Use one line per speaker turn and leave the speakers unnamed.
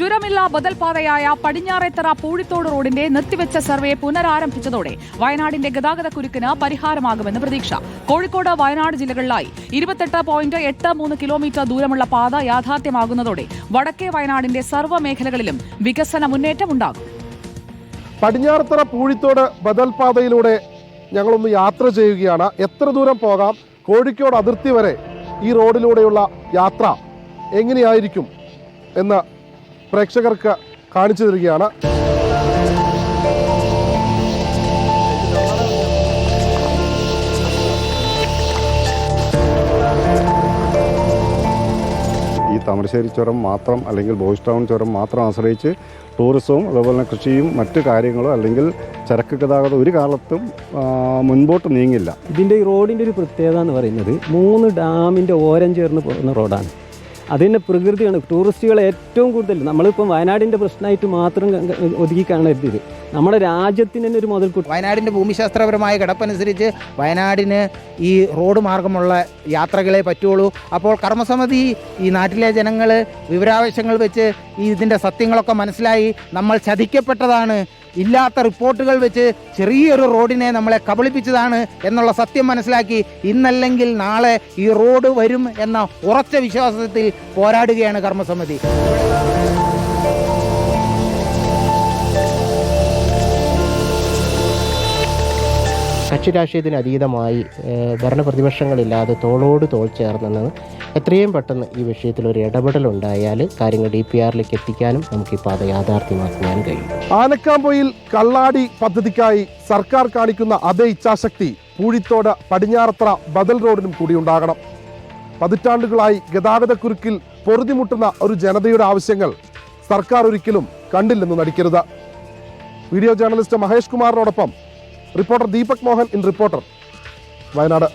ചുരമില്ല ബദൽ പാതയായ പടിഞ്ഞാറേത്തറ പൂഴിത്തോട് റോഡിന്റെ നിർത്തിവെച്ച സർവേ പുനരാരംഭിച്ചതോടെ വയനാടിന്റെ ഗതാഗത കുരുക്കിന് പരിഹാരമാകുമെന്ന് പ്രതീക്ഷ. കോഴിക്കോട് വയനാട് ജില്ലകളിലായി ഇരുപത്തെട്ട് പോയിന്റ് എട്ട് മൂന്ന് കിലോമീറ്റർ ദൂരമുള്ള പാത യാഥാർത്ഥ്യമാകുന്നതോടെ വടക്കേ വയനാടിന്റെ സർവ മേഖലകളിലും വികസന മുന്നേറ്റമുണ്ടാകും
പടിഞ്ഞാറത്തറ പൂഴിത്തോട് ബദൽ പാതയിലൂടെ ഞങ്ങളൊന്ന് യാത്ര ചെയ്യുകയാണ്. എത്ര ദൂരം പോകാം? കോഴിക്കോട് അതിർത്തി വരെ ഈ റോഡിലൂടെയുള്ള യാത്ര എങ്ങനെയായിരിക്കും എന്ന് പ്രേക്ഷകർക്ക് കാണിച്ചു തരികയാണ്.
ഈ താമരശ്ശേരി ചുരം മാത്രം അല്ലെങ്കിൽ ബോയ്സ് ടൗൺ ചുരം മാത്രം ആശ്രയിച്ച് ടൂറിസവും അതുപോലെ തന്നെ കൃഷിയും മറ്റു കാര്യങ്ങളും അല്ലെങ്കിൽ ചരക്ക് ഗതാഗതം ഒരു കാലത്തും മുൻപോട്ട് നീങ്ങില്ല.
ഇതിന്റെ ഈ റോഡിന്റെ ഒരു പ്രത്യേകത എന്ന് പറയുന്നത് മൂന്ന് ഡാമിന്റെ ഓരം ചേർന്ന് പോകുന്ന റോഡാണ്. അതിന്റെ പ്രകൃതിയാണ്. ടൂറിസ്റ്റുകളെ ഏറ്റവും കൂടുതൽ നമ്മളിപ്പം വയനാടിന്റെ പ്രശ്നമായിട്ട് മാത്രം ഒതുക്കി കാണരുത് ഇത്. നമ്മുടെ രാജ്യത്തിന് തന്നെ ഒരു മുതൽക്കൂട്ട്.
വയനാടിന്റെ ഭൂമിശാസ്ത്രപരമായ കിടപ്പനുസരിച്ച് വയനാടിന് ഈ റോഡ് മാർഗമുള്ള യാത്രകളെ പറ്റുള്ളൂ. അപ്പോൾ കർമ്മസമിതി ഈ നാട്ടിലെ ജനങ്ങൾ വിവരാവശ്യങ്ങൾ വെച്ച് ഈ ഇതിന്റെ സത്യങ്ങളൊക്കെ മനസ്സിലായി. നമ്മൾ ചതിക്കപ്പെട്ടതാണ് ഇല്ലാത്ത റിപ്പോർട്ടുകൾ വെച്ച് ചെറിയൊരു റോഡിനെ നമ്മളെ കബളിപ്പിച്ചതാണ് എന്നുള്ള സത്യം മനസ്സിലാക്കി ഇന്നല്ലെങ്കിൽ നാളെ ഈ റോഡ് വരും എന്ന ഉറച്ച വിശ്വാസത്തിൽ പോരാടുകയാണ് കർമ്മസമിതി.
കക്ഷി രാഷ്ട്രീയത്തിന് അതീതമായി ഭരണപ്രതിപക്ഷങ്ങളില്ലാതെ തോളോട് തോൾ ചേർന്നെന്ന് എത്രയും പെട്ടെന്ന് ഈ വിഷയത്തിൽ ഒരു ഇടപെടൽ ഇടപെടലുണ്ടായാൽ കാര്യങ്ങൾ ഡി പി ആറിലേക്ക് എത്തിക്കാനും നമുക്ക് ഈ പാത യാഥാർത്ഥ്യമാക്കുവാൻ കഴിയും.
ആനക്കാമ്പൊയിൽ കള്ളാടി പദ്ധതിക്കായി സർക്കാർ കാണിക്കുന്ന അതേ ഇച്ഛാശക്തി പൂഴിത്തോട് പടിഞ്ഞാറത്ര ബദൽ റോഡിനും കൂടി ഉണ്ടാകണം. പതിറ്റാണ്ടുകളായി ഗതാഗതക്കുരുക്കിൽ പൊറുതിമുട്ടുന്ന ഒരു ജനതയുടെ ആവശ്യങ്ങൾ സർക്കാർ ഒരിക്കലും കണ്ടില്ലെന്ന് നടിക്കരുത്. Video journalist Mahesh കുമാറിനോടൊപ്പം reporter Deepak Mohan in reporter Wayanad.